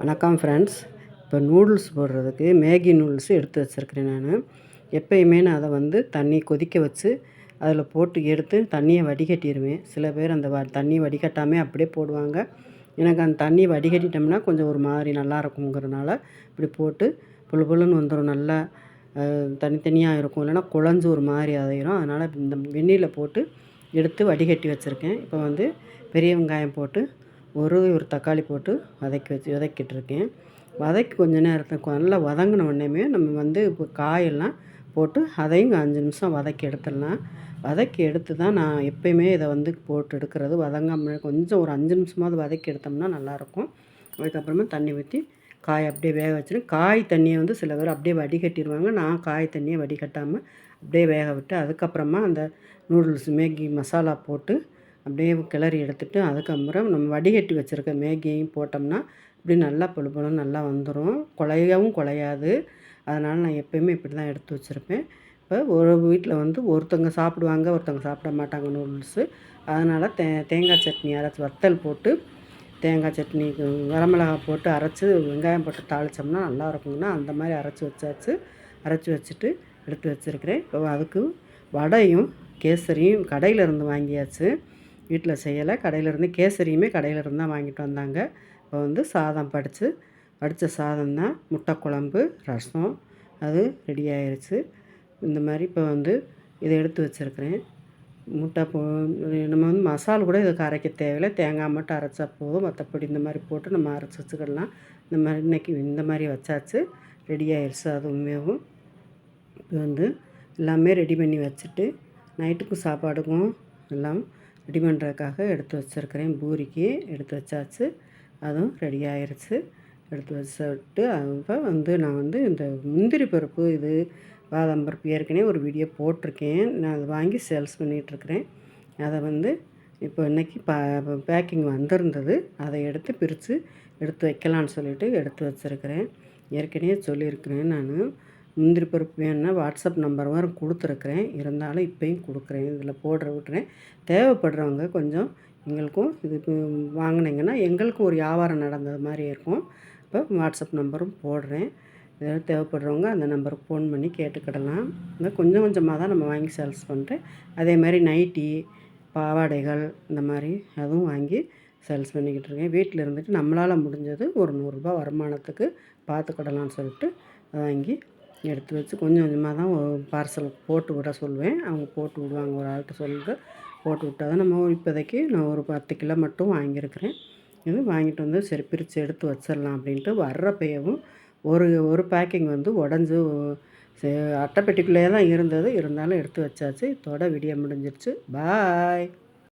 வணக்கம் ஃப்ரெண்ட்ஸ் இப்போ நூடுல்ஸ் போடுறதுக்கு மேகி நூடுல்ஸ் எடுத்து வச்சுருக்கிறேன் நான். எப்பயுமே நான் அதை வந்து தண்ணி கொதிக்க வச்சு அதில் போட்டு எடுத்து தண்ணியை வடிகட்டிடுவேன் சில பேர் அந்த வ தண்ணி வடிகட்டாமல் அப்படியே போடுவாங்க. எனக்கு அந்த தண்ணி வடிகட்டிட்டோம்னா கொஞ்சம் ஒரு மாதிரி நல்லா இருக்குங்கிறதுனால இப்படி போட்டு புழு புழுன்னு வந்துடும் நல்லா தனித்தனியாக இருக்கும். இல்லைன்னா குழஞ்சு ஒரு மாதிரி ஆயிரும். அதனால் இந்த வெந்நீரில் போட்டு எடுத்து வடிகட்டி வச்சுருக்கேன். இப்போ வந்து பெரிய வெங்காயம் போட்டு ஒரு ஒரு தக்காளி போட்டு வதக்கி வச்சு வதக்கிட்டுருக்கேன். வதக்கி கொஞ்ச நேரத்துக்கு நல்லா வதங்கின உடனேமே நம்ம வந்து இப்போ காயெல்லாம் போட்டு அதையும் அஞ்சு நிமிஷம் வதக்கி எடுத்துடலாம். வதக்கி எடுத்து தான் நான் எப்பயுமே இதை வந்து போட்டு எடுக்கிறது. வதங்காமல் கொஞ்சம் ஒரு அஞ்சு நிமிஷமாவது வதக்கி எடுத்தோம்னா நல்லாயிருக்கும். அதுக்கப்புறமா தண்ணி ஊற்றி காய் அப்படியே வேக வச்சிடும் காய் தண்ணியை வந்து சில பேர் அப்படியே வடிகட்டிடுவாங்க நான் காய் தண்ணியை வடிகட்டாமல் அப்படியே வேக விட்டு அதுக்கப்புறமா அந்த நூடுல்ஸ் மேகி மசாலா போட்டு அப்படியே கிளறி எடுத்துட்டு அதுக்கப்புறம் நம்ம வடிகட்டி வச்சுருக்க மேகியையும் போட்டோம்னா இப்படி நல்லா பொழு நல்லா வந்துடும் குலையவும் குழையாது அதனால் நான் எப்போயுமே இப்படி தான் எடுத்து வச்சுருப்பேன். இப்போ ஒரு வீட்டில் வந்து ஒருத்தவங்க சாப்பிடுவாங்க ஒருத்தவங்க சாப்பிட மாட்டாங்க நூடுல்ஸு. அதனால் தே தேங்காய் சட்னி அரைச்சி வத்தல் போட்டு தேங்காய் சட்னி வரமிளகா போட்டு அரைச்சி வெங்காயம் போட்டு தாளித்தோம்னா நல்லா இருக்குங்கன்னா அந்த மாதிரி அரைச்சி வச்சாச்சு. அரைச்சி வச்சுட்டு எடுத்து வச்சுருக்கிறேன். இப்போ அதுக்கு வடையும் கேசரியும் கடையில் இருந்து வாங்கியாச்சு. வீட்டில் செய்யலை. கடையிலேருந்து கேசரியுமே கடையிலேருந்து தான் வாங்கிட்டு வந்தாங்க. இப்போ வந்து சாதம் படித்து வடித்த சாதம் தான் முட்டை குழம்பு ரசம் அது ரெடி ஆயிடுச்சு இந்த மாதிரி இப்போ வந்து இதை எடுத்து வச்சுருக்கிறேன். முட்டை போ நம்ம வந்து மசாலா கூட இதுக்கு அரைக்க தேவையில்லை. தேங்காய் மட்டும் அரைச்சா போதும். மற்றபடி இந்த மாதிரி போட்டு நம்ம அரைச்சி வச்சுக்கிடலாம். இந்த மாதிரி இன்றைக்கி இந்த மாதிரி வச்சாச்சு. ரெடி ஆயிடுச்சு அதுவுமேவும் இப்போ வந்து எல்லாமே ரெடி பண்ணி வச்சுட்டு நைட்டுக்கும் சாப்பாடுக்கும் எல்லாம் ரெடி பண்ணுறதுக்காக எடுத்து வச்சுருக்கிறேன். பூரிக்கு எடுத்து வச்சாச்சு. அதுவும் ரெடி ஆயிடுச்சு எடுத்து வச்சுட்டு அப்போ வந்து நான் வந்து இந்த முந்திரி பருப்பு இது பாதாம் பருப்பு ஏற்கனவே ஒரு வீடியோ போட்டிருக்கேன். நான் அதை வாங்கி சேல்ஸ் பண்ணிகிட்ருக்கிறேன் அதை வந்து இப்போ இன்றைக்கி பா பேக்கிங் வந்திருந்தது. அதை எடுத்து பிரித்து எடுத்து வைக்கலான்னு சொல்லிவிட்டு எடுத்து வச்சுருக்கிறேன். ஏற்கனவே சொல்லியிருக்கிறேன் நான். முந்திரி பருப்பு வேணுன்னா வாட்ஸ்அப் நம்பர் வரும். கொடுத்துருக்குறேன். இருந்தாலும் இப்போயும் கொடுக்குறேன். இதில் போடுற விட்டுறேன். தேவைப்படுறவங்க கொஞ்சம் எங்களுக்கும் இது வாங்கினீங்கன்னா எங்களுக்கும் ஒரு வியாபாரம் நடந்தது மாதிரி இருக்கும். இப்போ வாட்ஸ்அப் நம்பரும் போடுறேன். ஏதாவது தேவைப்படுறவங்க அந்த நம்பருக்கு ஃபோன் பண்ணி கேட்டுக்கிடலாம். இந்த கொஞ்சம் கொஞ்சமாக தான் நம்ம வாங்கி சேல்ஸ் பண்ணுறேன் அதே மாதிரி நைட்டி பாவாடைகள் இந்த மாதிரி அதுவும் வாங்கி சேல்ஸ் பண்ணிக்கிட்டு இருக்கேன். வீட்டில் இருந்துட்டு நம்மளால் முடிஞ்சது ஒரு நூறுரூபா வருமானத்துக்கு பார்த்துக்கிடலான்னு சொல்லிட்டு வாங்கி எடுத்து வச்சு கொஞ்சம் கொஞ்சமாக தான் பார்சல் போட்டு விட சொல்லுவேன். அவங்க போட்டு விடுவாங்க. ஒரு ஆள்கிட்ட சொல்லிட்டு போட்டு விட்டால் தான் நம்ம இப்போதைக்கு நான் ஒரு பத்து கிலோ மட்டும் வாங்கியிருக்கிறேன். இது வாங்கிட்டு வந்து சரி பிரித்து எடுத்து வச்சிடலாம் அப்படின்ட்டு வர்றப்பையவும் ஒரு ஒரு பேக்கிங் வந்து உடஞ்சி அட்டைப்பெட்டிக்குள்ளேயே தான் இருந்தது. இருந்தாலும் எடுத்து வச்சாச்சு. இதோட விடிய முடிஞ்சிருச்சு. பாய்